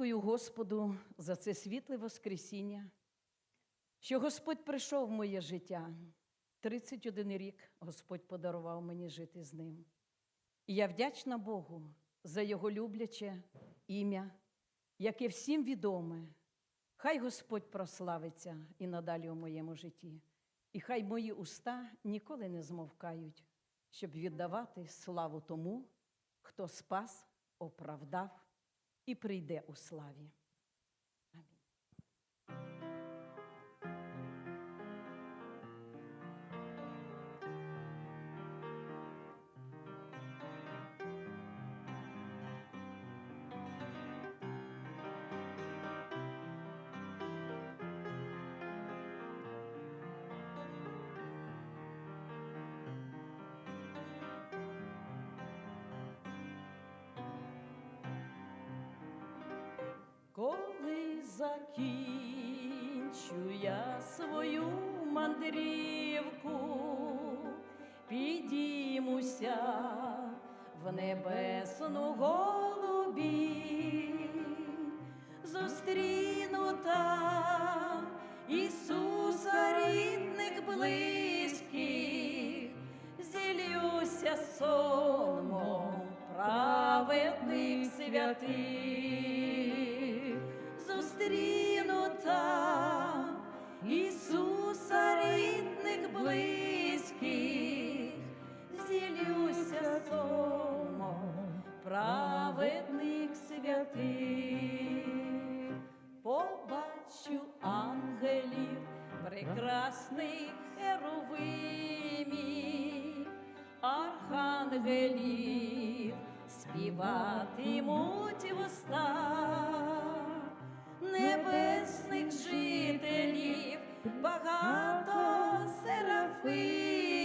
Дякую Господу за це світле Воскресіння, що Господь прийшов в моє життя. 31 рік Господь подарував мені жити з ним. І я вдячна Богу за Його любляче ім'я, яке всім відоме. Хай Господь прославиться і надалі у моєму житті, і хай мої уста ніколи не змовкають, щоб віддавати славу тому, хто спас, оправдав і прийде у славі. Коли закінчу я свою мандрівку, підіймуся в небесну голубі, зустріну там Ісуса рідних близьких, зілюся сонмом праведних святих, прекрасних херовимів, архангелів співатимуть вуста небесних жителів, багато серафимів.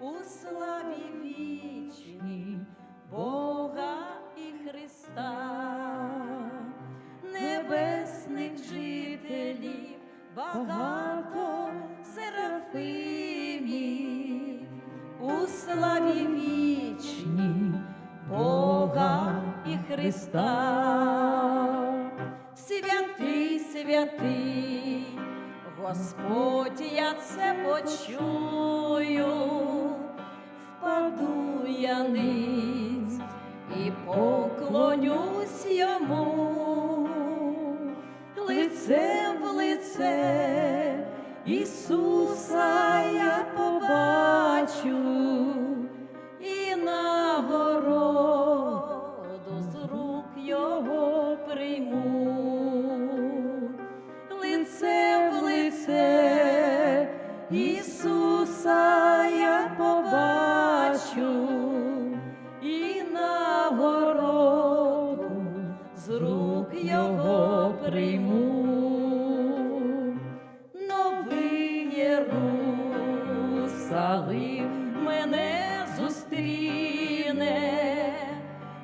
У славі вічній Бога і Христа, небесних жителів, багато Христа. Святий, святий, Господь, я це почую, впаду я ниць і поклонюсь йому, лицем в лице Ісуса я прийму. Новий Єрусалим мене зустріне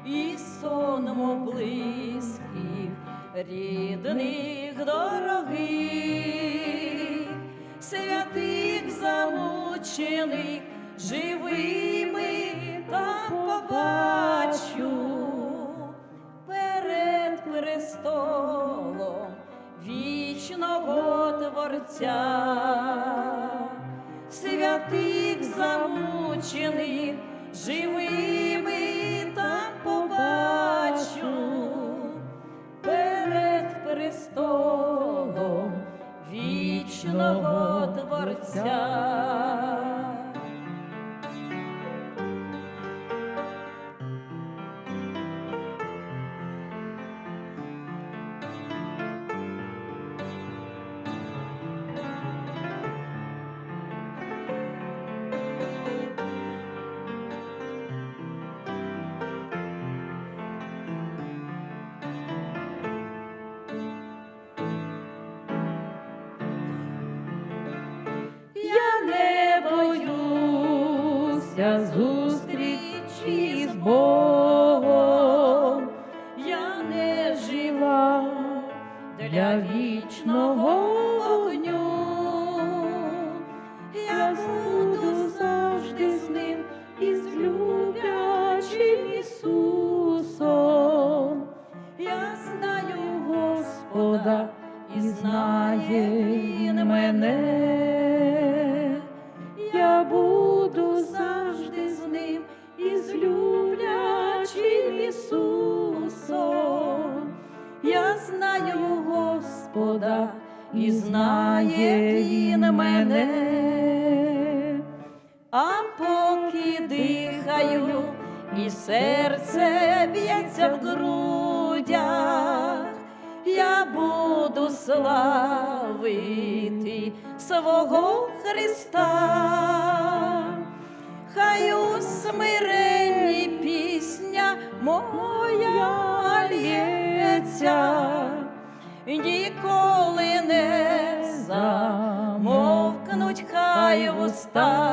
і соном близьких, рідних, дорогих, святих замучених, живими Творця, святих замучених, живими там побачу перед престолом вічного Творця. Боюся зустрічі з Богом, я не жила. Для вічного вогню, я і знає Він мене, а поки дихаю, і серце б'ється в грудях, я буду славити свого Христа. Хай у смиренні пісня моя лється, ніколи не замовкнуть хай вуста,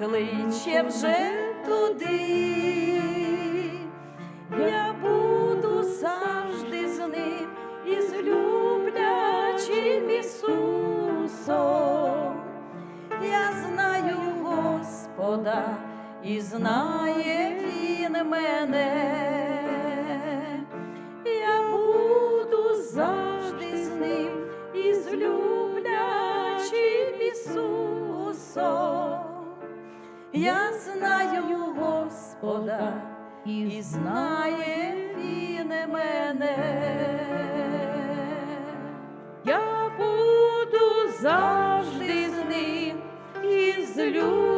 покличе вже туди. Я буду завжди з ним і з люблячим Ісусом. Я знаю Господа, і знає Він мене. Я буду завжди Я знаю Господа, і знає Він мене. Я буду завжди з ним і з люблячим